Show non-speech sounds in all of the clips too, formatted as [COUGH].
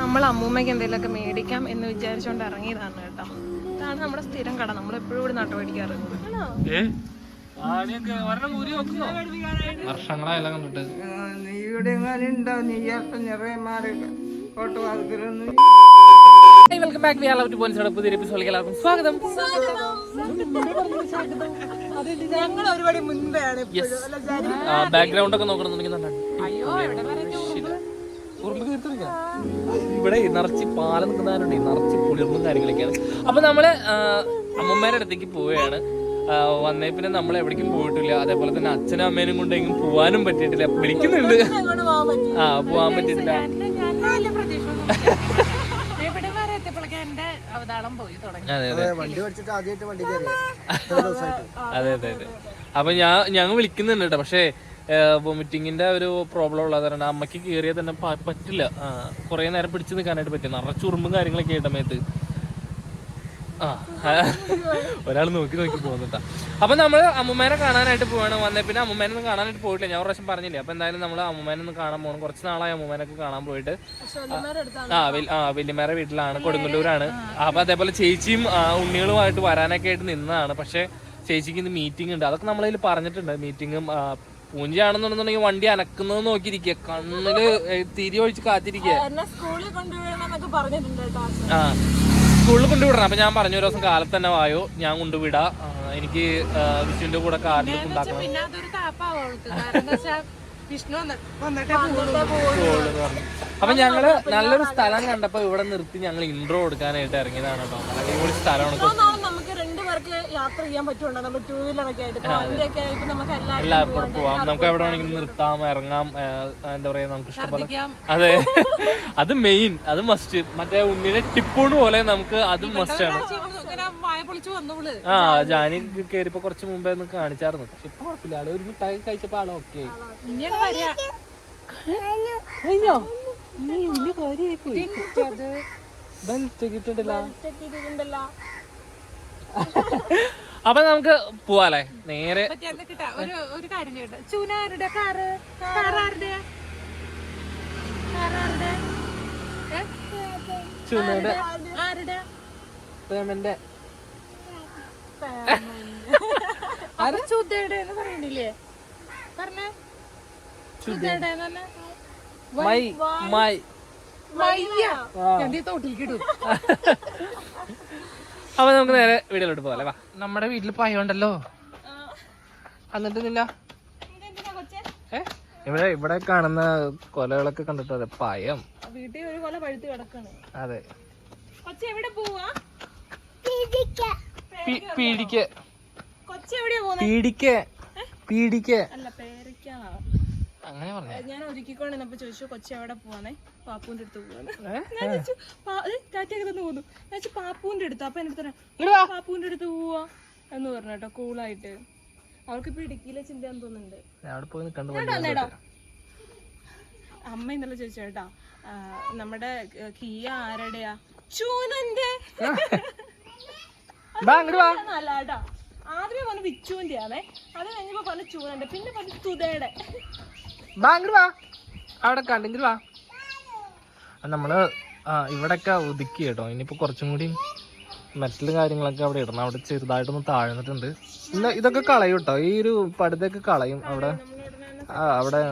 നമ്മൾ അമ്മൂമ്മയ്ക്ക് എന്തെങ്കിലുമൊക്കെ മേടിക്കാം എന്ന് വിചാരിച്ചോണ്ട് ഇറങ്ങിയതാണ് കേട്ടോ. ഇതാണ് നമ്മുടെ സ്ഥിരം കട. നമ്മൾ എപ്പോഴും ഇവിടെ നട്ടു മേടിക്കാറ്? വർഷങ്ങളായല്ല കണ്ടിട്ട്. നീ ഇവിടെ എങ്ങാനും നീ നിറയെ മാറി. കോട്ട് വാതിലൊന്നും വെൽക്കം ബാക്ക് വിയാൾ ഔട്ട് ടു പോയിന്റ് പുതിയ എപ്പിസോഡിലേക്ക് എല്ലാവർക്കും സ്വാഗതം. ബാക്ക്ഗ്രൗണ്ട് ഒക്കെ നോക്കണമെന്നുണ്ടെങ്കിൽ. ഇവിടെ നിറച്ച് പാലം നിൽക്കുന്നവരുണ്ട് നിറച്ച് കുളിർന്നും കാര്യങ്ങളൊക്കെയാണ്. അപ്പൊ നമ്മൾ അമ്മമാരുടെ അടുത്തേക്ക് പോവുകയാണ്. വന്നേ പിന്നെ നമ്മൾ എവിടേക്കും പോയിട്ടില്ല. അതേപോലെ തന്നെ അച്ഛനും അമ്മേനും കൊണ്ട് എങ്ങും പോവാനും പറ്റിയിട്ടില്ല. വിളിക്കുന്നുണ്ട്. ആ പോവാൻ പറ്റിയിട്ടില്ല. പോയി തുടങ്ങി. അതെ അതെ. വണ്ടി പഠിച്ചിട്ട് ആദ്യമായിട്ട് വണ്ടി കയറി. അതെ അതെ അതെ. അപ്പൊ ഞാൻ ഞങ്ങൾ വിളിക്കുന്നുണ്ട് കേട്ടോ പക്ഷേ വൊമിറ്റിങ്ങിന്റെ ഒരു പ്രോബ്ലം ഉള്ളത് കാരണം അമ്മയ്ക്ക് കയറിയാൽ തന്നെ പ- പറ്റില്ല. കുറെ നേരം പിടിച്ചു നിൽക്കാനായിട്ട് പറ്റില്ല. നിറച്ചുറുമ്പും കാര്യങ്ങളൊക്കെ ആയിട്ട് സമയത്ത് ആ ഒരാൾ നോക്കി നോക്കി പോകുന്നുട്ടാ. അപ്പൊ നമ്മൾ അമ്മൂമ്മേനെ കാണാനായിട്ട് പോവാണ്. വന്നേ പിന്നെ അമ്മൂമ്മേനെ ഒന്നും കാണാനായിട്ട് പോയിട്ടില്ല. ഞാൻ പ്രാവശ്യം പറഞ്ഞില്ലേ. അപ്പൊ എന്തായാലും നമ്മൾ അമ്മൂമ്മേനെ ഒന്ന് കാണാൻ പോകണം കുറച്ച് നാളായി അമ്മൂമ്മേനൊക്കെ കാണാൻ പോയിട്ട്. ആ ആ വല്യമ്മേരെ വീട്ടിലാണ്. കൊടുങ്ങല്ലൂരാണ്. അപ്പൊ അതേപോലെ ചേച്ചിയും ഉണ്ണികളുമായിട്ട് വരാനൊക്കെ ആയിട്ട് നിന്നതാണ്. പക്ഷെ ചേച്ചിക്ക് ഇന്ന് മീറ്റിംഗ് ഉണ്ട്. അതൊക്കെ നമ്മളതിൽ പറഞ്ഞിട്ടുണ്ട്. മീറ്റിങ്ങും പൂഞ്ചയാണെന്നുണ്ടെന്നുണ്ടെങ്കിൽ വണ്ടി അനക്കുന്നത് നോക്കിയിരിക്കുക. കണ്ണിൽ തിരി ഒഴിച്ച് കാത്തിരിക്കുക. ആ. സ്കൂളിൽ കൊണ്ടുവിടണം അപ്പൊ ഞാൻ പറഞ്ഞു ഒരു ദിവസം കാലത്ത് തന്നെ വായോ ഞാൻ കൊണ്ടുവിടാ എനിക്ക് വിഷുവിന്റെ കൂടെ കാറിൽ അപ്പൊ ഞങ്ങൾ നല്ലൊരു സ്ഥലം കണ്ടപ്പോ ഇവിടെ നിർത്തി ഞങ്ങൾ ഇൻട്രോ കൊടുക്കാനായിട്ട് ഇറങ്ങിയതാണ് കേട്ടോ. അടിപൊളി സ്ഥലമാണ്. നമുക്ക് യാത്ര ചെയ്യാൻ പറ്റുണ്ടോ നമ്മൾ ടൂ വീലറൊക്കെ ആയിട്ട്. ഇപ്പൊ ആയിട്ട് നമുക്ക് എല്ലാവർക്കും പോവാം. നമുക്ക് എവിടെ വേണമെങ്കിലും നിർത്താം ഇറങ്ങാം എന്താ പറയാ നമുക്ക് ഛർദ്ദിക്കാം. അതെ. [LAUGHS] അത് മെയിൻ അത് മസ്റ്റ് മറ്റേ ഉണ്ണിയുടെ ടിപ്പൂണ് പോലെ നമുക്ക് അത് മസ്റ്റ് ആണ്. ആ ജാനി. കേറിപ്പോ കുറച്ച് മുമ്പേ ഒന്ന് കാണിച്ചായിരുന്നു. പക്ഷെ ഇപ്പൊ കുഴപ്പമില്ല. ആൾ ഒരു മിഠായി കഴിച്ചപ്പോ ആൾ ഓക്കെ കഴിഞ്ഞോ? നീ ഉണ്ണി കാര്യായി പോയി. ബെൽറ്റ് കിട്ടിട്ടില്ല [LAUGHS] അപ്പൊ നമുക്ക് പോവാല്ലേ നേരെ ഒരു കാര്യം ചൂനാരുടെ കാറ്. കാറാരുടെ ആരുടെ? പേമെന്റ്. പറയണില്ലേ? പറഞ്ഞേ. മൈ മൈ. മയ്യ. ഞാൻ ദേ തോട്ടിലേക്ക് ഇടും [LAUGHS] അപ്പൊ നമുക്ക് നേരെ വീട്ടിലോട്ട് പോകാം വാ. നമ്മുടെ വീട്ടിൽ പായുണ്ടല്ലോ എന്നിട്ട് നില്ല ഇവിടെ ഇവിടെ കാണുന്ന കൊലകളൊക്കെ കണ്ടിട്ട് അതെ പയം വീട്ടിൽ ഒരു കൊല പഴുത്ത് കിടക്കാണ്. അതെ. കൊച്ചി എവിടെ പോവാ? പി- പീടിക്ക് കൊച്ചി എവിടെയാ പോകുന്നത് പീടിക്ക് പീടിക്ക് അല്ല പേരയ്ക്കാണോ അങ്ങനെ പറഞ്ഞു. ഞാൻ ഒരുക്കിക്കൊണ്ടിരുന്നപ്പോ ചോദിച്ചു കൊച്ചി അവിടെ പോവാണേ പാപ്പുവിന്റെ അടുത്ത് പോവാന്ന്. ഞാൻ ചോദിച്ചു ടാറ്റയൊക്കെ തന്നെ പോന്നു ഞാൻ ചോദിച്ചു പാപ്പൂന്റെ അടുത്ത്. അപ്പൊ എന്റെ അടുത്ത് പാപ്പുവിന്റെ അടുത്ത് പോവാ. എന്ന് പറഞ്ഞു കേട്ടോ കൂളായിട്ട് അവൾക്ക് ഇപ്പൊ ഇടുക്കിയിലെ ചിന്തയാന്ന് തോന്നുന്നുണ്ട്. അമ്മ ഇന്നലെ ചോദിച്ചു കേട്ടാ നമ്മുടെ കിയ ആരുടെയാ? ചൂനന്റെ. ആദ്യമേ പറഞ്ഞു വിച്ചുവിന്റെ ആണേ അത് കഴിഞ്ഞപ്പോ പറഞ്ഞു ചൂനന്റെ പിന്നെ പറഞ്ഞു തുതയുടെ. വാ വാ. നമ്മൾ ഇവിടൊക്കെ ഇവിടെയൊക്കെ ഒതുക്കി കേട്ടോ. ഇനിയിപ്പോ കുറച്ചും കൂടി മെറ്റൽ കാര്യങ്ങളൊക്കെ അവിടെ ഇടണം. അവിടെ ചെറുതായിട്ടൊന്ന് താഴ്ന്നിട്ടുണ്ട്. ഇതൊക്കെ കളയും കേട്ടോ. ഈ ഒരു പടുതൊക്കെ കളയും അവിടെ. അവിടെ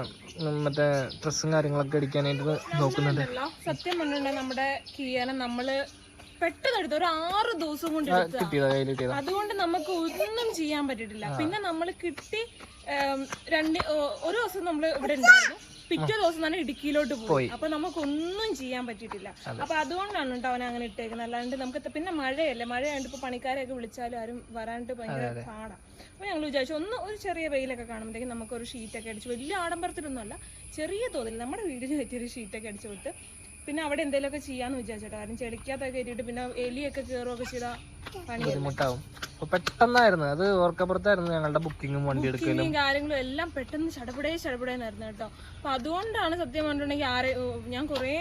മറ്റേ ഡ്രസ്സും കാര്യങ്ങളൊക്കെ അടിക്കാനായിട്ട് നോക്കുന്നുണ്ട്. സത്യം നമ്മുടെ കിയാനെ നമ്മൾ പെട്ടെന്ന് എടുത്തു ഒരു ആറ് ദിവസം കൊണ്ട് എടുത്ത അതുകൊണ്ട് നമുക്ക് ഒന്നും ചെയ്യാൻ പറ്റിയിട്ടില്ല. പിന്നെ നമ്മൾ കിട്ടി രണ്ട് ഒരു ദിവസം നമ്മൾ ഇവിടെ ഉണ്ടായിരുന്നു. പിറ്റേ ദിവസം തന്നെ ഇടുക്കിയിലോട്ട് പോയി. അപ്പൊ നമുക്ക് ഒന്നും ചെയ്യാൻ പറ്റിയിട്ടില്ല. അപ്പൊ അതുകൊണ്ടാണ് കേട്ടോ അവനെ അങ്ങനെ ഇട്ടേക്കുന്നത് അല്ലാണ്ട് നമുക്ക് പിന്നെ മഴയല്ലേ? മഴയായിട്ട് ഇപ്പൊ പണിക്കാരെയൊക്കെ വിളിച്ചാലും ആരും വരാണ്ട് ഭയങ്കര പാടാ. അപ്പൊ ഞങ്ങൾ വിചാരിച്ചു ഒന്ന് ഒരു ചെറിയ വെയിലൊക്കെ കാണുമ്പോഴത്തേക്കും നമുക്ക് ഒരു ഷീറ്റൊക്കെ അടിച്ച് വലിയ ആഡംബരത്തിലൊന്നും അല്ല ചെറിയ തോതിൽ നമ്മുടെ വീടിന് പറ്റിയൊരു ഷീറ്റൊക്കെ അടിച്ചു വിട്ട് പിന്നെ അവിടെ എന്തെങ്കിലുമൊക്കെ ചെയ്യാന്ന് വിചാരിച്ചോട്ടോ. കാരണം ചെളിക്കകത്തൊക്കെ കയറ്റിയിട്ട് പിന്നെ എലിയൊക്കെ കയറുകയൊക്കെ ചെയ്താൽ ബുദ്ധിമുട്ടാവും. പെട്ടെന്നായിരുന്നു. അത് ഓർക്കപ്പുറത്തായിരുന്നു ഞങ്ങളുടെ ബുക്കിങ്ങും വണ്ടി എടുക്കലും. കാര്യങ്ങളും എല്ലാം പെട്ടെന്ന് ചടപടേ ചടപടേന്നായിരുന്നു കേട്ടോ. അപ്പൊ അതുകൊണ്ടാണ് സത്യം പറഞ്ഞിട്ടുണ്ടെങ്കിൽ ആരെ ഞാൻ കുറേ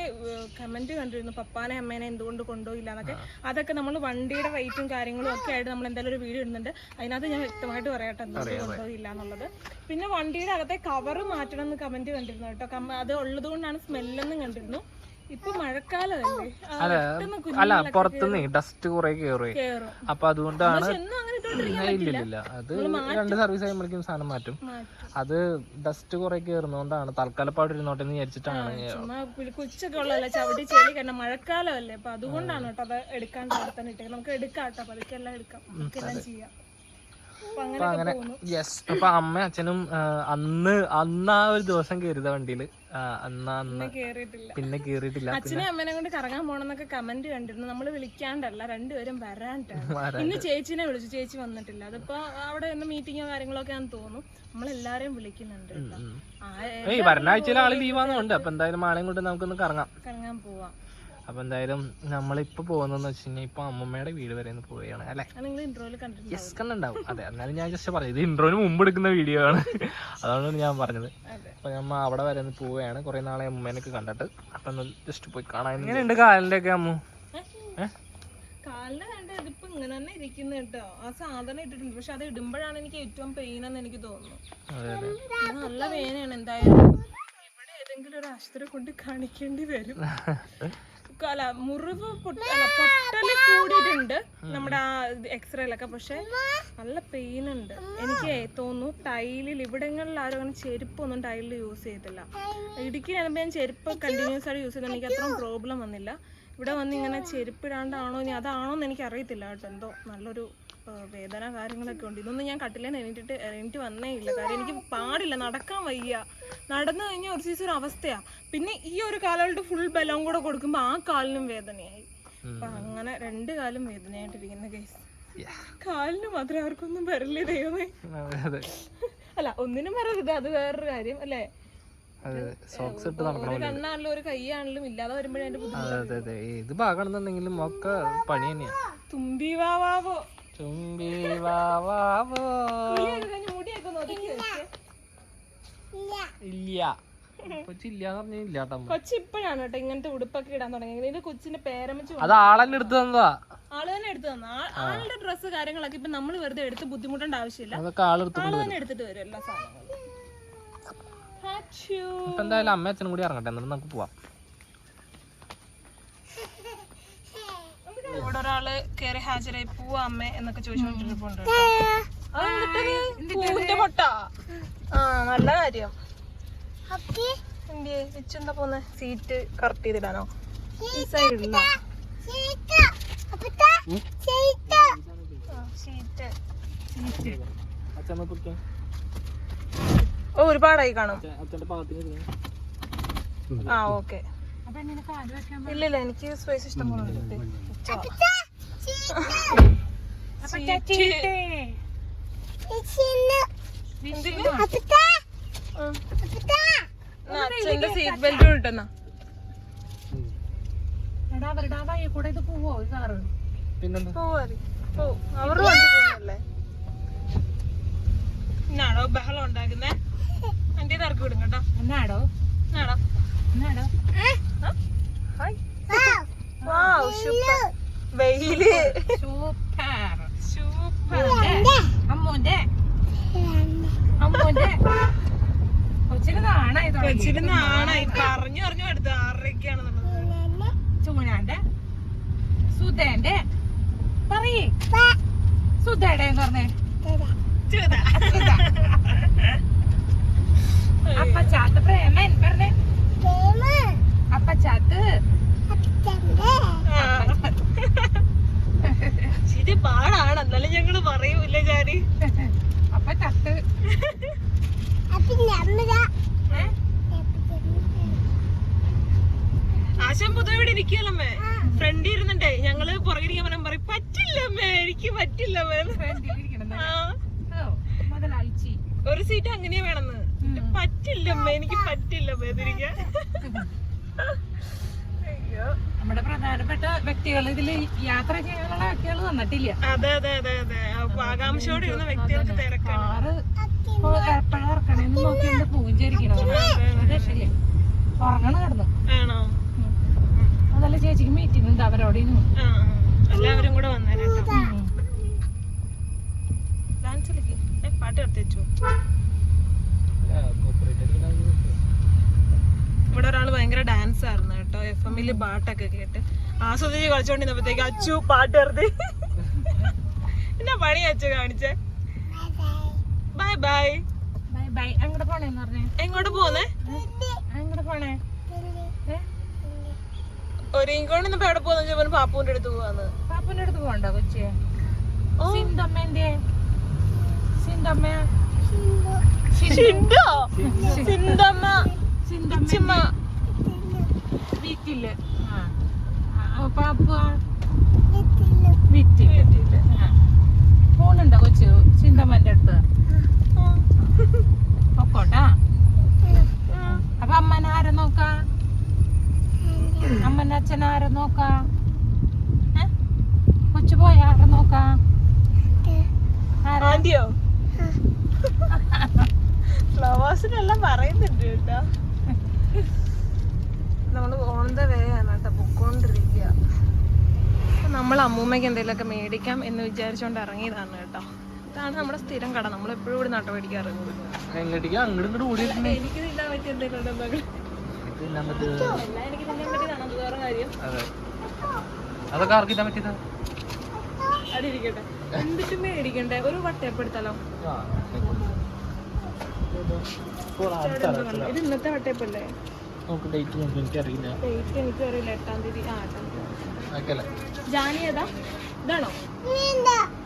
കമന്റ് കണ്ടിരുന്നു. പപ്പാനെ അമ്മേനെ എന്തുകൊണ്ട് കൊണ്ടുപോയില്ല എന്നൊക്കെ. അതൊക്കെ നമ്മൾ വണ്ടിയുടെ റേറ്റും കാര്യങ്ങളും ഒക്കെ ആയിട്ട് നമ്മൾ എന്തായാലും ഒരു വീഡിയോ ഇടുന്നുണ്ട്. അതിനകത്ത് ഞാൻ വ്യക്തമായിട്ട് പറയട്ടെ എന്തുകൊണ്ട് കൊണ്ടുപോയില്ല എന്നുള്ളത്. പിന്നെ വണ്ടിയുടെ അകത്തെ കവറ് മാറ്റണം എന്ന് കമന്റ് കണ്ടിരുന്നു കേട്ടോ. അത് ഉള്ളത് കൊണ്ടാണ് സ്മെല്ലെന്നും കണ്ടിരുന്നു. അല്ല അല്ല പുറത്തുനിന്ന് ഡസ്റ്റ് കുറെ കേറി കേറും. അപ്പൊ അതുകൊണ്ടാണ് ഇല്ലില്ല അങ്ങനെ ഇട്ടോണ്ടിരിക്കാൻ ഇല്ല ഇല്ല ഇല്ല. അത് രണ്ട് സർവീസ് കഴിയുമ്പോഴേക്കും സാധനം മാറ്റും. മാറ്റും. അത് ഡസ്റ്റ് കുറെ കേറുന്നോണ്ടാണ്. തൽക്കാലപ്പാട് ഇരുന്നോട്ടെ എന്ന് വിചാരിച്ചിട്ടാണ്. കുച്ചൊക്കെ ഉള്ളതല്ല ചവിട്ടി ചെടി കാരണം മഴക്കാലമല്ലേ? അപ്പൊ അതുകൊണ്ടാണ് കേട്ടോ അത് എടുക്കാൻ നമുക്ക് എടുക്കാം കേട്ടോ പതുക്കെ എല്ലാം എടുക്കാം. ചെയ്യാം. അപ്പൊ അങ്ങനെ യെസ് അപ്പൊ അമ്മ അച്ഛനും അന്ന് അന്ന് ആ ഒരു ദിവസം കയറിയത വണ്ടിയിൽ. ആ, അന്ന് പിന്നെ കേറിയിട്ടില്ല. അച്ഛനെ അമ്മനെ കൊണ്ട് കറങ്ങാൻ പോണെന്നൊക്കെ കമന്റ് കണ്ടിരുന്നു. നമ്മൾ വിളിക്കാണ്ടല്ല രണ്ടുപേരും വരാണ്ടാണ്. [LAUGHS] ഇന്ന് ചേച്ചിനെ വിളിച്ചു. ചേച്ചി വന്നിട്ടില്ല. അതിപ്പോ അവിടെ നിന്ന് മീറ്റിങ്ങോ കാര്യങ്ങളോ ഒക്കെ ആണെന്ന് തോന്നുന്നു. നമ്മളെല്ലാരെയും വിളിക്കുന്നുണ്ട് ഈ ആഴ്ചയിൽ ആൾ ലീവാന്നുണ്ട് അപ്പൊ എന്തായാലും ആളെയും കൊണ്ട് നമുക്കൊന്ന് കറങ്ങാം. കറങ്ങാൻ പോവാം. അപ്പൊ എന്തായാലും നമ്മളിപ്പോ പോകുന്നതെന്ന് വെച്ച് കഴിഞ്ഞാൽ ഇപ്പൊ അമ്മമ്മയുടെ വീട് വരെ ഒന്ന് പോവുകയാണ് അല്ലെ? യെസ് കണ്ടുണ്ടാവും അതെ എന്നാലും ഞാൻ ജസ്റ്റ് പറഞ്ഞു ഇത് ഇൻട്രോന് മുമ്പ് എടുക്കുന്ന വീഡിയോ ആണ്. അതാണ് ഞാൻ പറഞ്ഞത്. അപ്പോൾ അപ്പൊ നമ്മ അവിടെ വരെ ഒന്ന് പോവുകയാണ്. കൊറേ നാളെ അമ്മേനൊക്കെ കണ്ടിട്ട്. അപ്പൊ ഒന്ന് ജസ്റ്റ് പോയി കാണാൻ എങ്ങനെയുണ്ട് കാലിന്റെ ഒക്കെ അമ്മു? ഇങ്ങനെ തന്നെ ഇരിക്കുന്നു കേട്ടോ. ആ സാധനം ഇട്ടിട്ടുണ്ട്. പക്ഷെ അത് ഇടുമ്പോഴാണ് എനിക്ക് ഏറ്റവും പെയിൻ എന്ന് എനിക്ക് തോന്നുന്നു. അതെ അതെ. ഇത് നല്ല വേദനയാണ് എന്തായാലും. ഇവിടെ ഏതെങ്കിലും ഒരു ആശുപത്രി കൊണ്ട് കാണിക്കേണ്ടി വരും. [LAUGHS] അല്ല മുറിവ് പൊട്ടൽ കൂടിയിട്ടുണ്ട് നമ്മുടെ ആ എക്സ്റേയിലൊക്കെ. പക്ഷെ നല്ല പെയിൻ ഉണ്ട് എനിക്ക് തോന്നുന്നു ടൈലിൽ ഇവിടങ്ങളിൽ ആരും അങ്ങനെ ചെരുപ്പൊന്നും ടൈലിൽ യൂസ് ചെയ്തില്ല ഇടുക്കി വരുമ്പോൾ ഞാൻ ചെരുപ്പ് കണ്ടിന്യൂസ് ആയിട്ട് യൂസ് ചെയ്തത് എനിക്ക് അത്രയും പ്രോബ്ലം വന്നില്ല. ഇവിടെ വന്ന് ഇങ്ങനെ ചെരുപ്പിടാണ്ടാണോ ഇനി അതാണോ എന്ന് എനിക്ക് അറിയത്തില്ല കേട്ടോ. എന്തോ നല്ലൊരു വേദന കാര്യങ്ങളൊക്കെ ഉണ്ട്. ഇതൊന്നും ഞാൻ കട്ടിലേന്ന് എണീറ്റിട്ട് എണീറ്റ് വന്നേ ഇല്ല. കാര്യം എനിക്ക് പാടില്ല നടക്കാൻ വയ്യ. നടന്നു കഴിഞ്ഞാൽ ഒരു സീസൺ അവസ്ഥയാ. പിന്നെ ഈ ഒരു കാലുകളുടെ ഫുൾ ബലം കൂടെ കൊടുക്കുമ്പോൾ ആ കാലിനും വേദനയായി. അപ്പൊ അങ്ങനെ രണ്ട് കാലും വേദനയായിട്ടിരിക്കുന്ന കേസ്. കാലിന് മാത്രം അവർക്കൊന്നും വരില്ല ദൈവമേ? അല്ല ഒന്നിനും വരരുത് അത് വേറൊരു കാര്യം അല്ലേ? സോക്സ് ഇട്ട് നടക്കണമല്ലോ ഒരു കൈയാണെങ്കിലും ഇല്ലാതെ വരുമ്പോഴേ ഇത് ഭാഗമാണെന്നുണ്ടെങ്കിലും ഒക്കെ പണി തന്നെയാ. തുമ്പി വാവാവോ വാവാവോ വെച്ച്. ഇല്ല. കൊച്ചി ഇപ്പോഴാണ് കേട്ടോ ഇങ്ങനത്തെ ഉടുപ്പൊക്കെ ഇടാൻ തുടങ്ങിയത്. കൊച്ചിന്റെ പേരമ്മച്ച് അത് ആളെന്നെ എടുത്തു തന്നതാ. ആൾ തന്നെ എടുത്തു തന്നു ആളുടെ ഡ്രസ്സ് കാര്യങ്ങളൊക്കെ ഇപ്പൊ നമ്മൾ വെറുതെ എടുത്ത് ബുദ്ധിമുട്ടേണ്ട ആവശ്യമില്ല. അതൊക്കെ ആളെടുത്ത് ആൾ തന്നെ എടുത്തിട്ട് വരും എല്ലാ സാധനങ്ങളും. എന്തായാലും അമ്മ അച്ഛനും കൂടി ഇറങ്ങട്ടെ. എന്നിട്ട് നമുക്ക് പോവാം. ഇവിടെ ഒരാൾ കേറി ഹാജരായി പോവാ അമ്മ എന്നൊക്കെ ചോദിച്ചോണ്ടിരിപ്പുണ്ട് പൂവിന്റെ മുട്ട. ആ നല്ല കാര്യം. എന്തേ വെച്ചെന്താ പോന്നെ? സീറ്റ് കറക്റ്റ് ചെയ്തിടാനോ? ഈ സൈഡില്ല സീറ്റ് സീറ്റ് അച്ഛൻ കുറിക്കാൻ ഓ ഒരുപാടായി കാണും. ആ ഓക്കെ. ഇല്ല ഇല്ല എനിക്ക് സ്പേസ് ഇഷ്ടം പോലെ. സീറ്റ്. അച്ഛന്റെ ബെൽറ്റ് കിട്ടുന്ന ബഹളം ഉണ്ടാക്കുന്നേ? വണ്ടി ഇറക്കി വിടും കേട്ടോ. എന്നാടോ? എന്നാടോ ആ? ഹായ്. Wow, super. വെയിൽ. സൂപ്പർ. അമ്മോന്റെ അമ്മോന്റെ കൊച്ചിന് നാണായി കൊച്ചിന് നാണായി. പറഞ്ഞു പറഞ്ഞു എടുത്ത് ആറരയ്ക്കാണെന്നുള്ളത് ചൂനാന്റെ. സുധേന്റെ. പറയേ. സുധയുടെ എന്ന് പറഞ്ഞേ. ചൂതാ. അപ്പച്ചാത്ത് പ്രേമൻ പറഞ്ഞേ. അപ്പച്ചാത്ത്. ശരി പാടാണ്. എന്നാലും ഞങ്ങൾ പറയൂല ചാരി അപ്പച്ചാത്ത് ആശാൻ പൊതുവെ ഇവിടെ ഇരിക്കുമല്ലേ ഫ്രണ്ട് ഇരുന്നിട്ടേ. ഞങ്ങൾ പുറകിരിക്കാൻ പറയാൻ പറയും പറ്റില്ലമ്മേ എനിക്ക് പറ്റില്ലമ്മേ ഒരു സീറ്റ് അങ്ങനെ വേണമെന്ന് പറ്റില്ലമ്മേ എനിക്ക് പറ്റില്ലമ്മേ ഇതിരിക്കാൻ നമ്മുടെ പ്രധാനപ്പെട്ട വ്യക്തികൾ ഇതിൽ യാത്ര ചെയ്യാനുള്ള വ്യക്തികൾ വന്നിട്ടില്ല. അതെ അതെ അതെ അതെ. ആകാംക്ഷയോടെ ഇരുന്ന വ്യക്തികൾക്ക് തിരക്കാണ്. എപ്പോഴാ ഇറക്കണേന്ന് നോക്കിയിട്ട് പൂഞ്ചരിക്കണത് രക്ഷയില്ലേ. ഉറങ്ങണ കിടന്നു. ആണോ? അതല്ല ചേച്ചിക്ക് മീറ്റിംഗ് ഉണ്ട് അവരോട്. എല്ലാവരും കൂടെ വന്നേരട്ടോ. ഉം. ഡാൻസ് കളിക്ക്. പാട്ട് നിർത്തിച്ചു ഇവിടെ ഒരാൾ ഭയങ്കര ഡാൻസ് ആയിരുന്നു എമ്മിൽ പാട്ടൊക്കെ കേട്ട് ആസ്വദിച്ച് കളിച്ചോണ്ടിരുന്നപ്പോഴത്തേക്ക് അച്ചു പാട്ട് വെറുതെ. എന്നാ പണി അച്ചു കാണിച്ചേ? ബൈ ബൈ ബൈ ബൈ അങ്ങോട്ട് പോണേന്ന് പറഞ്ഞേ. എങ്ങോട്ട് പോന്നേ അങ്ങോട്ട് പോണേ. ഒരു ഒരിങ്ങോണ്ട് എവിടെ പോന്നു ചോദിച്ചു പാപ്പുവിന്റെ അടുത്ത് പോവാന്ന്. പാപ്പന്റെ അടുത്ത് പോകണ്ട കൊച്ചേ? ഓ. സിന്തമ്മ എന്തേ സിന്തമ്മ സിന്തമ്മ ആ, പാപ്പ ആ. പോണുണ്ടോ കൊച്ചു? ചിന്തമ്മന്റെ അടുത്ത്. പൊക്കോട്ടാ. അപ്പൊ അമ്മനെ ആരെ നോക്കാ? അമ്മനെ അച്ഛൻ ആരെ നോക്കാ? കൊച്ചു പോയ ആരെ നോക്കാ? ആന്റിയോ? [LAUGHS] ഫ്ലവേഴ്സിനെല്ലാം പറയുന്നുണ്ട് കേട്ടോ. [LAUGHS] ഓൺ ദ വേ ആണ് കേട്ടോ പൊക്കോണ്ടിരിക്കുക നമ്മൾ അമ്മൂമ്മയ്ക്ക് എന്തെങ്കിലുമൊക്കെ മേടിക്കാം എന്ന് വിചാരിച്ചുകൊണ്ട് ഇറങ്ങിയതാണ് കേട്ടോ. ഇതാണ് നമ്മുടെ സ്ഥിരം കട. നമ്മൾ എപ്പോഴും ഇവിടെ നട്ട മേടിക്കാൻ ഇങ്ങോട്ട് എനിക്ക് തിന്നാൻ പറ്റിയ എന്തെങ്കിലും അതിരിക്കട്ടെ എന്നിട്ട് മേടിക്കണ്ടേ? ഒരു വട്ടയപ്പെടുത്തലോ ഇത് ഇന്നത്തെ വട്ടയപ്പല്ലേ? നമുക്ക് ഡേറ്റ് നോക്കി എനിക്കറിയില്ല. ഡേറ്റ് എനിക്ക് അറിയില്ല എട്ടാം തീയതി. ആ എട്ടാം തീയതി. ഓക്കെ ജാനി ഏതാ? ഇതാണോ?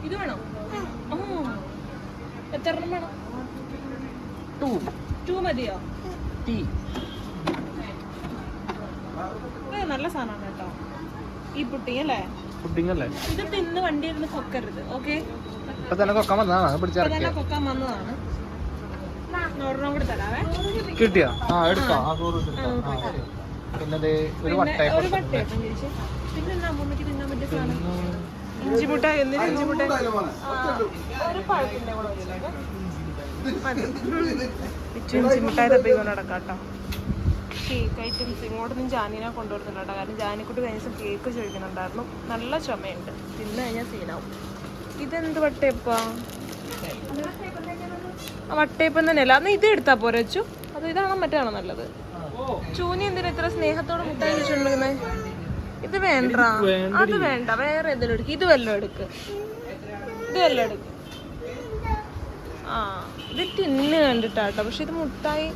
ഇത് വേണോ. എത്ര എണ്ണം വേണം? ടു ടു മതിയോ? ടി നല്ല സാധനമാണ് കേട്ടോ. ഈ പുട്ടിങ് അല്ലേ? പുട്ടിങ് അല്ലേ? ഇത് തിന്ന് വണ്ടി ഇരുന്ന് കൊക്കരുത് ഓക്കെ കൊക്കാൻ വന്നതാണ് പിടിച്ചിറക്കിയ തന്നെ കൊക്കാൻ വന്നതാണ്. കിട്ടിയോ? ആ എടുക്കാം ആ നൂറ് പിന്നെ ദേ ഒരു വട്ടയപ്പം ഒരു വട്ടയപ്പം ചേച്ചി പിന്നെ എന്നാ അമ്മൂമ്മക്ക് തിന്നാൻ ഇഞ്ചി മുട്ട എന്തിനാ ഇഞ്ചി മുട്ട? ആ, ഒരു പഴത്തിന്റെ കൂടെ വെച്ചേക്ക്. മതി. ഇച്ചു ഇഞ്ചി മിഠായി തപ്പിക്കൊണ്ട് നടക്കാം കേട്ടോ കേക്ക് ഐറ്റംസ് ഇങ്ങോട്ട് ജാനിനെ കൊണ്ടുവരുന്നുണ്ട് കേട്ടോ. കാരണം ജാനിക്കുട്ടി കഴിഞ്ഞ ദിവസം കേക്ക് ചോദിക്കുന്നുണ്ടായിരുന്നു. നല്ല ചുമയുണ്ട്. തിന്നു കഴിഞ്ഞാൽ സീനാവും ഇതെന്ത് വട്ടയപ്പാ. വട്ടയപ്പം തന്നെയല്ല അന്ന് ഇത് എടുത്താ പോരെ അച്ചു? അത് ഇതാണോ മറ്റാണോ നല്ലത്? ചൂനി എന്തിനാ ഇത്ര സ്നേഹത്തോടെ മുട്ടായി വെച്ചിട്ടുണ്ടെന്നേ ഇത് വേണ്ട. അത് വേണ്ട. വേറെ എന്തെങ്കിലും എടുക്ക്. ഇത് വല്ലതും എടുക്ക്. ഇത് വല്ലതും എടുക്ക്. ആ ഇത് ടിന്ന് കണ്ടിട്ടാട്ടോ പക്ഷെ ഇത് മുട്ടായി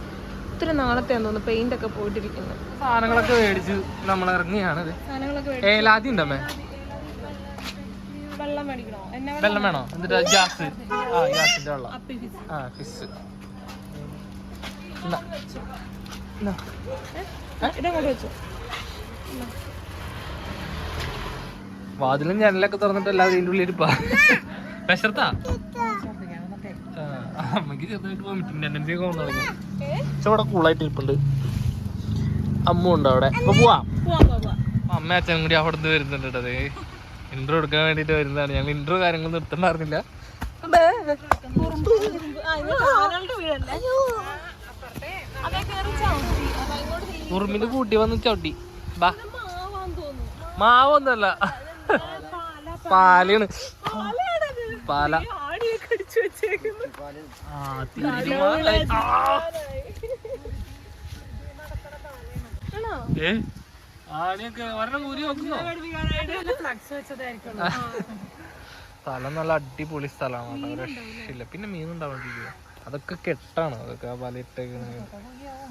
ഇത്ര നാളത്തെ തോന്നുന്നു പെയിന്റ് ഒക്കെ പോയിട്ടിരിക്കുന്നത് സാധനങ്ങളൊക്കെ മേടിച്ച് നമ്മൾ ഇറങ്ങിയാണ് ഏലാതി ഉണ്ടമ്മേ വെള്ളം മേടിക്കണോ? എന്നെ വെള്ളം വേണോ? എന്നിട്ട് ഗ്യാസ്. ആ ഗ്യാസിന്റെ വെള്ളം. ആ ഫിസ്. വാതിലും ജനലൊക്കെ തുറന്നിട്ട് എല്ലാവരും ഇതിന്റെ ഉള്ളിൽ ഇരിപ്പാ. വിശർത്താ? അമ്മയ്ക്ക് ചെറുതായിട്ട് വോമിറ്റിംഗ് ടെൻഡൻസി ഒക്കെ വന്നു തുടങ്ങി. പക്ഷെ ഇവിടെ കൂളായിട്ട് ഇരിപ്പുണ്ട്. അമ്മ ഉണ്ട് അവിടെ. അപ്പൊ പോവാ. അമ്മ അച്ഛനും കൂടി അവിടെ നിന്ന് വരുന്നുണ്ട് കേട്ടോ അതേ ഇൻട്രോ എടുക്കാൻ വേണ്ടിട്ട് വരുന്നതാണ്. ഞങ്ങൾ ഇൻട്രോ കാര്യങ്ങൾ നിർത്തണ്ടായിരുന്നില്ല ഉറുമിന് കൂട്ടി വന്ന് ചവിട്ടി. ബാ. മാവൊന്നല്ല പാലാണ് പാല. ഏ? സ്ഥലം നല്ല അടിപൊളി സ്ഥലമാണ്. രക്ഷയില്ല. പിന്നെ മീൻ ഉണ്ടാവാണ്ടിരിക്കുക അതൊക്കെ കെട്ടാണ്. അതൊക്കെ ആ വല ഇട്ടേക്കണ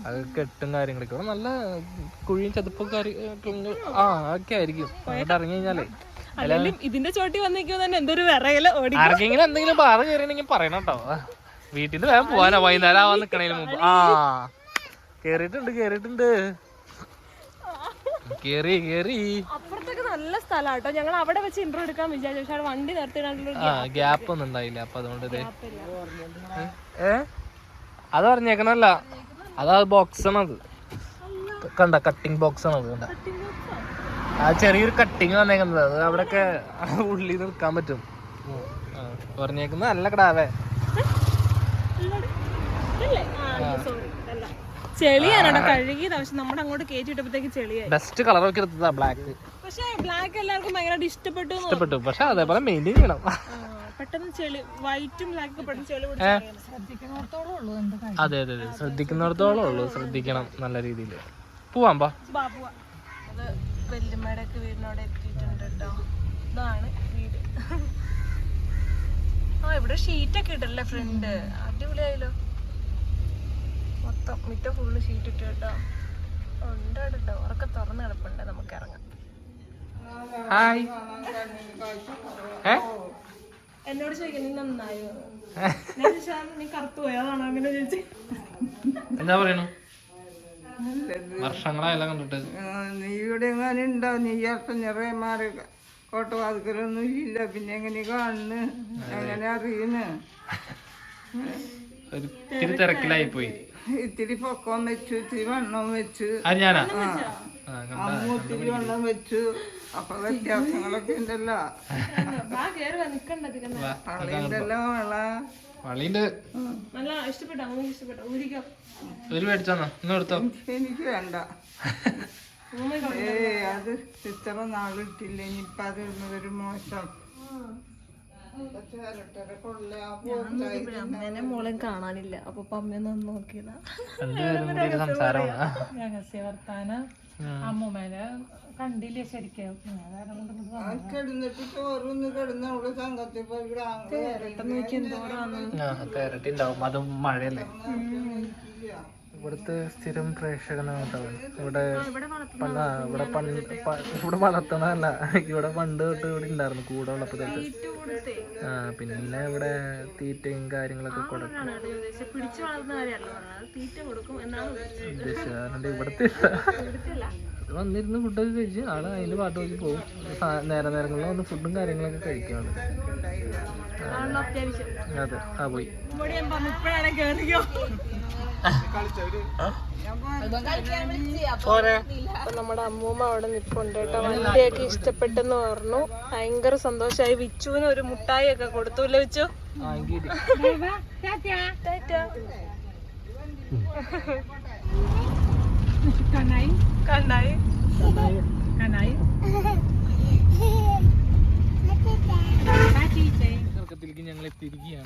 അത് കെട്ടും കാര്യങ്ങളൊക്കെ. ഇവിടെ നല്ല കുഴിയും ചതുപ്പും കാര്യം ആ ഒക്കെ ആയിരിക്കും. അങ്ങോട്ട് ഇറങ്ങി കഴിഞ്ഞാലേ. ഇതിന്റെ ചോട്ടി വന്നിരിക്കുമ്പോ തന്നെ എന്തൊരു വിറയല ഓടി ആർക്കെങ്കിലും എന്തെങ്കിലും പാറ കയറിയണെങ്കിൽ പറയണം കേട്ടോ. വീട്ടിൽ നിന്ന് വേഗം പോവാനാ. വൈകുന്നേരം ആവാൻ നിക്കണേന് മുമ്പ്. ആ കേറിയിട്ടുണ്ട് കേറിയിട്ടുണ്ട്. കേറി കേറി. അപ്പുറത്തൊക്കെ നല്ല സ്ഥലാട്ടോ. ഞങ്ങൾ അവിടെ വെച്ച് ഇന്റർവ്യൂ എടുക്കാൻ വിചാരിച്ചു. പക്ഷെ അവിടെ വണ്ടി നിർത്തിയിടാനുള്ള ആ ഗ്യാപ്പ് ഒന്നും ഉണ്ടായില്ല. അപ്പൊ അതുകൊണ്ട് ഇത് ഏ? അത് പറഞ്ഞേക്കണല്ല. അതാ ബോക്സ് അത് കണ്ട കട്ടിങ് ബോക്സ് ആണ് അത് കണ്ട ആ? ചെറിയൊരു കട്ടിങ് വന്നേക്കുന്നത്. അത് അവിടെയൊക്കെ ഉള്ളിൽ നിൽക്കാൻ പറ്റും. ആ, പറഞ്ഞേക്കുന്നത് നല്ല കടാവേ. അല്ലേ? ചെളിയാണ് പക്ഷെ നമ്മുടെ അങ്ങോട്ട് ചെളിയായി. ബെസ്റ്റ് കളർ ഒക്കെ എടുത്തതാ ബ്ലാക്ക് പക്ഷേ ബ്ലാക്ക് എല്ലാവർക്കും ഭയങ്കരമായിട്ട് ഇഷ്ടപ്പെട്ടു ഇഷ്ടപ്പെട്ടു പക്ഷെ അതേപോലെ മെയിന്റെയിൻ ചെയ്യണം. പെട്ടെന്ന് ചെളി വൈറ്റും ബ്ലാക്കും പെട്ടെന്ന് ചെളി പിടിച്ച് അതെ അതെ അതെ. ശ്രദ്ധിക്കുന്നിടത്തോളം ഉള്ളൂ. ശ്രദ്ധിക്കണം നല്ല രീതിയിൽ പോവാം പാ ബാബുവ അത് ഒക്കെ വീടിനോടെ എത്തിയിട്ടുണ്ട് കേട്ടോ. ഇതാണ് വീട്. ആ ഇവിടെ ഷീറ്റൊക്കെ ഇട്ടല്ലേ ഫ്രണ്ട് അടിപൊളിയായല്ലോ. മൊത്തം മിറ്റ ഫുള്ള് ഷീറ്റ് ഇട്ട് കേട്ടോ. ഉണ്ട് അവിടെ ഡോറൊക്കെ തുറന്ന് കിടപ്പുണ്ട്. നമുക്ക് ഇറങ്ങാം. ഹായ് എന്നോട് ചോദിക്കണം നീ നന്നായോ? നീ കറുത്തു പോയി അതാണോ അങ്ങനെ ചോദിച്ചു. എന്താ പറയണു? വർഷങ്ങളായല്ല കണ്ടിട്ട്. നീ ഇവിടെ എങ്ങനെ ഉണ്ടാവും നീ അർത്ഥം നിറയെ മാറി കോട്ടവാതിക്കലൊന്നും ഇല്ല. പിന്നെ എങ്ങനെ കാണുന്നു? എങ്ങനെ അറിയുന്നു? ഒരു തിരക്കിലായി പോയി ഇത്തിരി പൊക്കം വെച്ചു ഇത്തിരി വണ്ണം വെച്ചു. അത് ഞാനാ. അമ്മ ഒത്തിരി വണ്ണം വെച്ചു. അപ്പൊ വ്യത്യാസങ്ങളൊക്കെ ഉണ്ടല്ലോ. പള്ളിയുണ്ടല്ലോ വള ഒരു മേടിച്ചോന്നാ ഇന്ന് എടുത്തോ എനിക്ക് വേണ്ട. ഏ അത് ഇത്ര നാളിട്ടില്ല. ഇനിയിപ്പൊ അത് ഒരു മോശം. അമ്മേനെ മോളെ കാണാനില്ല. അപ്പൊ അമ്മയൊന്നും ഒന്ന് നോക്കിയതാ. രഹസ്യ വർത്താന അമ്മൂമ്മേനെ കണ്ടില്ല ശരിക്കും? ഉണ്ടാവും അത് മഴയല്ലേ? ഇവിടുത്തെ സ്ഥിരം പ്രേക്ഷകനാണ് കേട്ടോ ഇവിടെ ഇവിടെ പണ്ട് ഇവിടെ വളർത്തണല്ല ഇവിടെ പണ്ട് തൊട്ട് ഇവിടെ ഉണ്ടായിരുന്നു കൂടെ ഉള്ളപ്പോ തൊട്ട് ആ പിന്നെ ഇവിടെ തീറ്റയും കാര്യങ്ങളൊക്കെ കൊടുക്കും. ഉദ്ദേശിച്ചത്. ഇവിടുത്തെ വന്നിരുന്ന് ഫുഡൊക്കെ കഴിച്ച് ആൾ അതിന്റെ പാട്ട് നോക്കി പോകും നേരം നേരെ നേരങ്ങളിൽ വന്ന് ഫുഡും കാര്യങ്ങളൊക്കെ കഴിക്കാണ്. അത്യാവശ്യം. അതെ ആ പോയി. നമ്മുടെ അമ്മൂമ്മ അവിടെ നിപ്പുണ്ട് കേട്ടോ വണ്ടിയൊക്കെ ഇഷ്ടപ്പെട്ടെന്ന് പറഞ്ഞു ഭയങ്കര സന്തോഷമായി വിച്ചുവിന് ഒരു മുട്ടായി ഒക്കെ കൊടുത്തൂല്ലേ വിച്ചു കണ്ണായി. കണ്ണായി കണ്ണായി ഞങ്ങൾ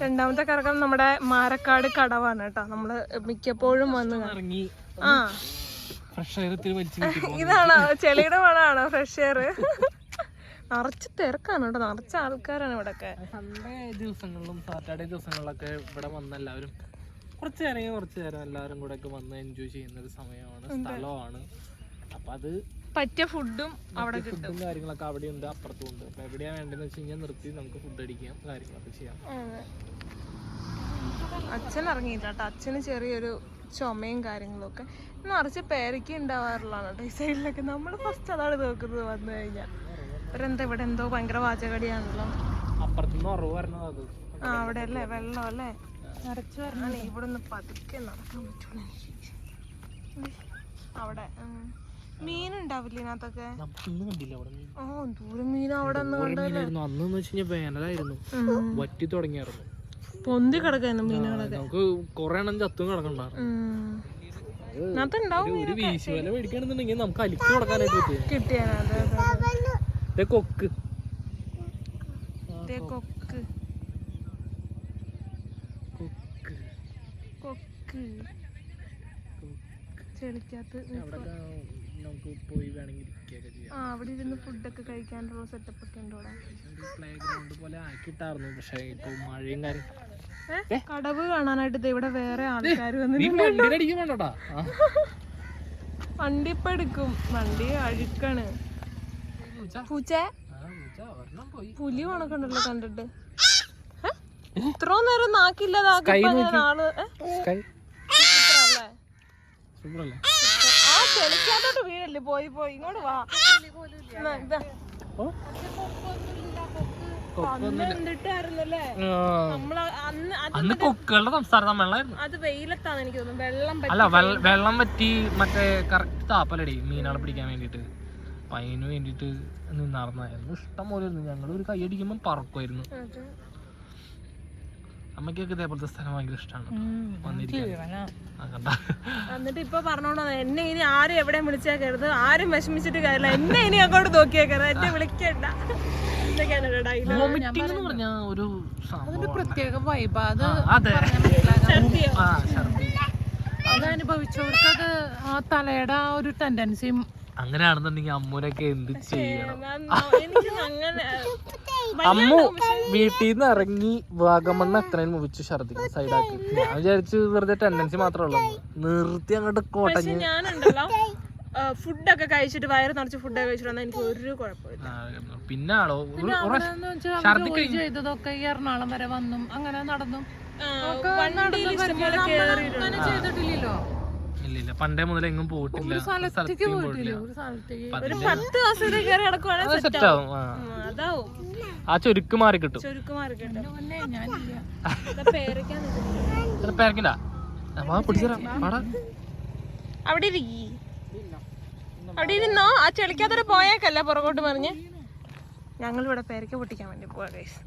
രണ്ടാമത്തെ കറക്കം നമ്മുടെ മാരക്കാട് കടവാണ് കേട്ടോ. നമ്മൾ മിക്കപ്പോഴും വന്ന് ഇറങ്ങി ആ. ഫ്രഷ് എയർ ഇത്തിരി വലിച്ചു കിട്ടി ഇതാണോ? ചെളിയുടെ മണമാണോ ഫ്രഷ് എയർ നിറച്ച് തിരക്കാണ് കേട്ടോ. നിറച്ച ആൾക്കാരാണ് ഇവിടെ ഒക്കെ സൺഡേ ദിവസങ്ങളിലും സാറ്റർഡേ ദിവസങ്ങളിലൊക്കെ ഇവിടെ വന്ന എല്ലാവരും കുറച്ച് നേരം കുറച്ച് നേരം എല്ലാവരും കൂടെ ഒക്കെ വന്ന് എൻജോയ് ചെയ്യുന്ന ഒരു സമയമാണ് സ്ഥലമാണ്. അപ്പൊ അത് പറ്റിയ ഫുഡും അവിടെ കിട്ടും. കാര്യങ്ങളൊക്കെ അവിടെ ഉണ്ട് അപ്പുറത്തും ഉണ്ട്. അപ്പൊ എവിടെയാ വേണ്ടതെന്ന് വെച്ച് കഴിഞ്ഞാൽ നിർത്തി നമുക്ക് ഫുഡ് അടിക്കാം കാര്യങ്ങളൊക്കെ ചെയ്യാം. അച്ഛൻ ഇറങ്ങിയില്ല കേട്ടോ അച്ഛന് ചെറിയൊരു ചുമയും കാര്യങ്ങളും ഒക്കെ നിറച്ച് പേരയ്ക്ക് ഉണ്ടാവാറുള്ളതാണ് കേട്ടോ ഈ സൈഡിലൊക്കെ. നമ്മൾ ഫസ്റ്റ് അതാണ് നോക്കുന്നത് വന്നു കഴിഞ്ഞാൽ ഇവരെന്താ ഇവിടെ എന്തോ ഭയങ്കര വാചകടിയാണല്ലോ. ആ അവിടെ അല്ലേ വെള്ളം അല്ലേ? നിറച്ച് വരണേ. ഇവിടെ ഒന്ന് പതുക്കെ നടക്കാൻ പറ്റുള്ളൂ അവിടെ ഉം. മീനുണ്ടാവില്ല ഇതിനകത്തൊക്കെ? ഇന്ന് കണ്ടില്ല അവിടെ. ഓ ദൂരം മീൻ അവിടെ മീനായിരുന്നു അന്ന് എന്ന് വെച്ച് കഴിഞ്ഞാൽ വേനലായിരുന്നു. വറ്റി തുടങ്ങിയായിരുന്നു. പൊന്തി കിടക്കായിരുന്നു മീനുകളൊക്കെ. നമുക്ക് കൊറേ എണ്ണം ചത്തും കിടക്കണ്ടായിരുന്നു വീശി വല മേടിക്കണമെന്നുണ്ടെങ്കിൽ നമുക്ക് അലിക്ക് കൊടുക്കാനായിട്ട് പറ്റും? ദേ കൊക്ക്. കൊക്ക്. കൊക്ക്. കൊക്ക്. ചെളിക്കകത്ത് നമുക്ക് പോയി വേണമെങ്കിൽ ഇരിക്കുകയൊക്കെ ചെയ്യാം. ആ അവിടെ ഇരുന്ന് ഫുഡൊക്കെ കഴിക്കാനുള്ള സെറ്റപ്പ് ഒക്കെ ഉണ്ട് പ്ലേ ഗ്രൗണ്ട് പോലെ ആക്കിയിട്ടായിരുന്നു പക്ഷെ ഇപ്പൊ മഴയും കാര്യം കടവ് കാണാനായിട്ട് ഇവിടെ വേറെ ആൾക്കാർ വന്നിട്ടുണ്ട്. വണ്ടി ഇപ്പൊ എടുക്കും. വണ്ടി അഴുക്കാണ്. പൂച്ച? പുലി ഉണക്കുണ്ടല്ലോ കണ്ടിട്ട്. ഇത്ര നേരം നാക്കില്ലാതാക്കി ആൾ ഏ? സ്കൈ വീടല്ലേ പോയി പോയി. ഇങ്ങോട്ട് വാ. അന്ന് കൊക്കുകളുടെ സംസ്ഥാന സമ്മേളനമായിരുന്നു അത് വെയിലത്താണ് എനിക്ക് തോന്നുന്നു. വെള്ളം പറ്റി അല്ല വെള്ളം പറ്റി മറ്റേ കറക്റ്റ് താപ്പലടി മീനുകളെ പിടിക്കാൻ വേണ്ടിട്ട് അപ്പൊ അതിന് വേണ്ടിട്ട് നിന്നാർന്നായിരുന്നു ഇഷ്ടം പോലെ ഞങ്ങൾ ഒരു കൈയടിക്കുമ്പോ പറക്കുമായിരുന്നു അമ്മയ്ക്കൊക്കെ ഇതേപോലത്തെ സ്ഥലം ഭയങ്കര ഇഷ്ടമാണ് എന്നിട്ട് ഇപ്പൊ പറഞ്ഞോണ്ടോ എന്നെ ഇനി ആരും എവിടെയും വിളിച്ചേക്കരുത് ആരും വിഷമിച്ചിട്ട് കാര്യമില്ല. എന്നെ ഇനി അങ്ങോട്ട് നോക്കിയേക്കരുത്. എന്നെ വിളിക്കണ്ട. ഒരു പ്രത്യേക വൈബ് അത് അതെ. അത് ആ തലയുടെ ആ ഒരു ടെൻഡൻസിയും അങ്ങനെയാണെന്നുണ്ടെങ്കിൽ അമ്മൂനൊക്കെ എന്ത് ചെയ്യണം? എനിക്ക് അങ്ങനെ [LAUGHS] അമ്മു വീട്ടിൽ നിന്ന് ഇറങ്ങി വാഗമണ്ണ എത്രയും മുറിച്ച് ഛർദിക്കും സൈഡാക്കി. ഞാൻ വിചാരിച്ചു വെറുതെ ടെൻഡൻസി മാത്രമേ ഉള്ളൂ. നിർത്തി അങ്ങോട്ട് കോട്ടഞ്ഞ് ഞാനുണ്ടല്ലോ ഫുഡൊക്കെ കഴിച്ചിട്ട് വയറ് നിറച്ച് ഫുഡൊക്കെ കഴിച്ചിട്ട് വന്നാൽ എനിക്ക് ഒരു കുഴപ്പമില്ല. പിന്നെ ആളോ? ചെയ്തതൊക്കെ ഈ എറണാകുളം വരെ വന്നും അങ്ങനെ നടന്നും. ചെയ്തിട്ടില്ലല്ലോ. ഇല്ല പണ്ടേ മുതൽ എങ്ങും പോയിട്ടില്ല. ഒരു സ്ഥലത്തേക്ക് പോയിട്ടില്ല. ഒരു പത്ത് കയറി കിടക്കുവാണെങ്കിൽ സെറ്റ് ആവും. ആ. അതാവും. ആ ചുരുക്ക് മാറി കിട്ടും. ചുരുക്ക് പേരയ്ക്കാൻ അത് പേരക്കില്ല അവിടെ ഇരിക്കി അവിടെ ഇരുന്നോ? ആ ചെളിക്കാത്തൊരു പോയേക്കല്ല പുറകോട്ട് പറഞ്ഞ് ഞങ്ങൾ ഇവിടെ പേരക്ക പൊട്ടിക്കാൻ വേണ്ടി പോവാ ഗൈസ്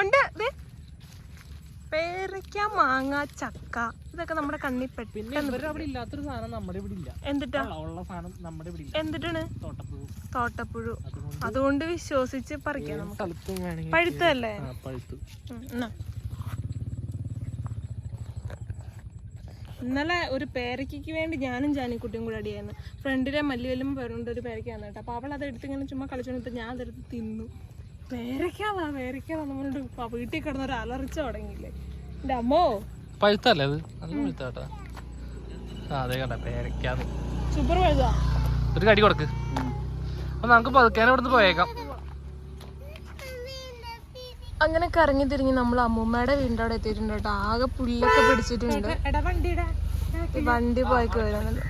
ഉണ്ട്. ദേ. പേരയ്ക്ക മാങ്ങ ചക്ക ഇതൊക്കെ നമ്മുടെ കണ്ണി പിന്നെ പെട്ടെന്ന് ഇവരുടെ അവിടെ ഇല്ലാത്തൊരു സാധനം നമ്മുടെ ഇവിടെ ഇല്ല. എന്തിട്ടാ? ഉള്ള- ഉള്ള സാധനം നമ്മുടെ ഇവിടെ ഇല്ല. എന്തിട്ടാണ്? തോട്ടപ്പുഴു. തോട്ടപ്പുഴു. അതുകൊണ്ട് വിശ്വസിച്ച് പറിക്കാം നമുക്ക്. പഴുത്തല്ലേ പഴുത്തു ഇന്നലെ ഒരു പേരയ്ക്ക് വേണ്ടി ഞാനും ജാനിക്കുട്ടിയും കൂടെ അടിയായിരുന്നു. ഫ്രണ്ടിലെ മല്ലിവല്ലും പേരുണ്ട് ഒരു പേരയ്ക്ക വന്നിട്ട് അപ്പൊ അവൾ അത് എടുത്ത് ഇങ്ങനെ ചുമ്മാ കളിച്ചോണ്ടിട്ട് ഞാൻ അതെടുത്ത് തിന്നു. പേരയ്ക്കാവാ പേരയ്ക്കാവാ നമ്മളോട് വീട്ടിൽ കിടന്ന ഒരു അലർച്ച തുടങ്ങിയില്ലേ? എന്റെ അമ്മോ? പഴുത്തല്ലേ അത്? നല്ല പഴുത്താട്ടാ. അതെ കണ്ട പേരക്കാന്ന് സൂപ്പർ പഴുതാ ഒരു കടി കൊടുക്ക്. അപ്പൊ നമുക്ക് പതുക്കാനെ ഇവിടുന്ന് പോയേക്കാം. അങ്ങനെ കറങ്ങി തിരിഞ്ഞ് നമ്മൾ അമ്മൂമ്മയുടെ വീടിന്റെ അവിടെ എത്തിയിട്ടുണ്ട് കേട്ടോ. ആകെ പുല്ലൊക്കെ പിടിച്ചിട്ടുണ്ട്. വണ്ടി പോയി കയറുന്നത്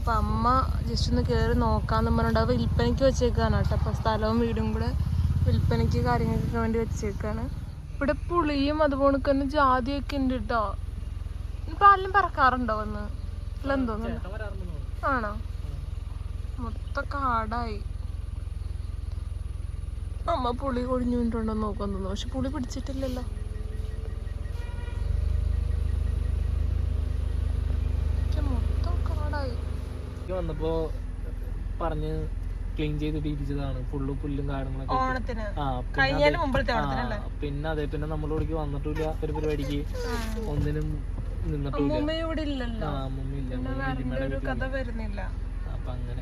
അപ്പൊ അമ്മ ജസ്റ്റ് ഒന്ന് കയറി നോക്കാന്ന് പറഞ്ഞിട്ട് അത് വിൽപ്പനയ്ക്ക് വെച്ചേക്കാണ് കേട്ടോ. അപ്പൊ സ്ഥലവും വീടും കൂടെ വിൽപ്പനയ്ക്ക് കാര്യങ്ങൾക്കൊക്കെ വേണ്ടി വെച്ചേക്കാണ്. ഇവിടെ പുളിയും അതുപോലെ തന്നെ ജാതിയൊക്കെ ഉണ്ട് കേട്ടോ. ഇപ്പം ആരെല്ലാം പറക്കാറുണ്ടോ വന്ന്? ഇല്ല എന്തോന്നു ആണോ? മൊത്ത കാടായി. അമ്മ പുളി കൊഴിഞ്ഞു കൊണ്ടുണ്ടോ നോക്കാൻ തോന്നുന്നു. പക്ഷെ പുളി പിടിച്ചിട്ടില്ലല്ലോ പക്ഷെ മൊത്തം കാടായി എനിക്ക് വന്നപ്പോ പറഞ്ഞ് ക്ലീൻ ചെയ്ത് ഇരിച്ചതാണ് ഫുള്ള് പുല്ലും കാര്യങ്ങളൊക്കെ ഓണത്തിന്. ആ പിന്നെ കഴിഞ്ഞതിന് അതെ- മുമ്പത്തെ ആ, ഓണത്തിനല്ലേ പിന്നെ അതെ പിന്നെ നമ്മളോടേക്ക് വന്നിട്ടില്ല ഒരു പരിപാടിക്ക്. ഒന്നിനും നിന്നിട്ടില്ല. അമ്മൂമ്മ ഇവിടെ ഇല്ലല്ലോ. ആ മമ്മി ഇല്ല. പിന്നെ ഒരു കഥ വരുന്നില്ല. അപ്പൊ അങ്ങനെ